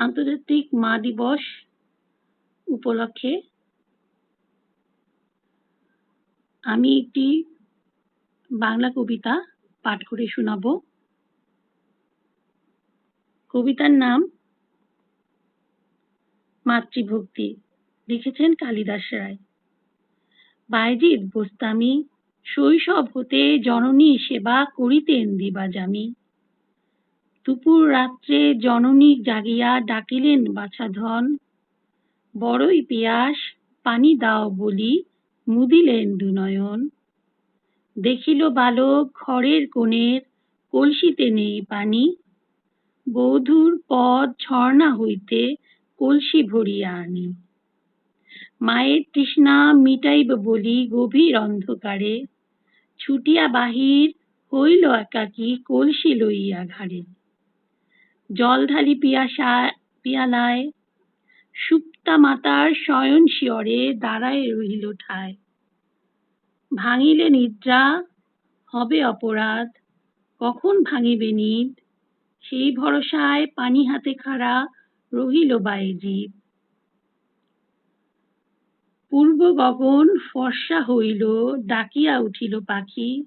আন্তর্জাতিক মা দিবস উপলক্ষে আমি একটি বাংলা কবিতা পাঠ করে শোনাব। কবিতার নাম মাতৃভক্তি, লিখেছেন কালিদাস রায়। বায়েজিদ বোস্তামি শৈশব হতে জননী সেবা করিতেন দিবাজামি। দুপুর রাত্রে জননী জাগিয়া ডাকিলেন বাছাধন বড়ই পিয়াস, পানি দাও বলি, মুদিলেন দুনয়ন। দেখিল বালক ঘরের কোণের কলসিতে নেই পানি। বধূর পদ ঝর্ণা হইতে কলসি ভরিয়া আনি। মায়ের তৃষ্ণা মিটাইব বলি গভীর অন্ধকারে। ছুটিয়া বাহির হইল একাকী কলসি লইয়া ঘাড়ে। জল ঢালি পিয়াসা পিয়ালায়, সুপ্তা মাতার শয়ন শিয়রে দাঁড়ায় রহিল ঠায়। ভাঙিলে নিদ্রা, হবে অপরাধ, কখন ভাঙিবে নিদ? সেই ভরসায় পানি হাতে খাড়া রহিল বায়েজিদ পূর্ব গগন ফর্সা হইল, ডাকিয়া উঠিল পাখি,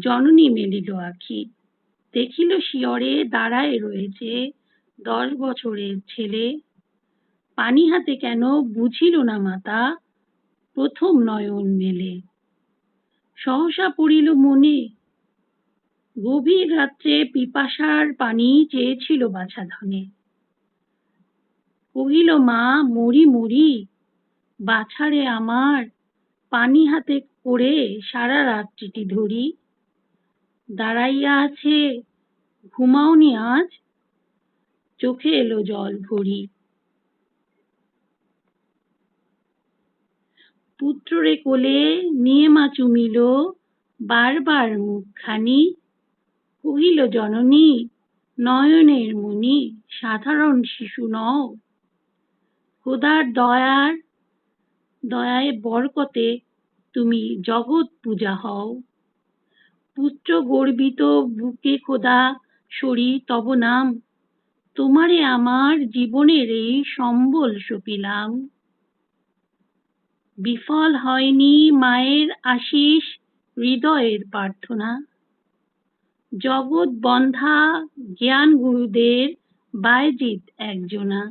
জননী মেলিল আখি। দেখিল শিয়রে দাঁড়ায় রয়েছে দশ বছরের ছেলে। পানি হাতে কেন বুঝিল না মাতা, প্রথম নয়ন মেলে। সহসা পড়িল মনে, গভীর রাত্রে পিপাসার পানি চেয়েছিল বাছা ধনে কহিল, মা, মরি মরি, বাছারে আমার পানি হাতে করে সারা রাত্রিটি ধরি। দাঁড়াইয়া আছে। ঘুমাওনি আজ? চোখে এলো জল ভরি। পুত্ররে কোলে নিয়ে মা চুমিল। বারবার মুখখানি। কহিল, জননী, নয়নের মণি সাধারণ শিশু নও। খোদার দয়ার, দয়ায় বরকতে তুমি জগৎ পূজা হও। পুত্র গর্বিত বুকে খোদা সরি, তব নাম। তোমারে আমার জীবনের এই সম্বল সপিলাম। বিফল হয়নি মায়ের আশিস হৃদয়ের প্রার্থনা। জগৎ বন্ধা জ্ঞান গুরুদের বায়জিৎ একজনা।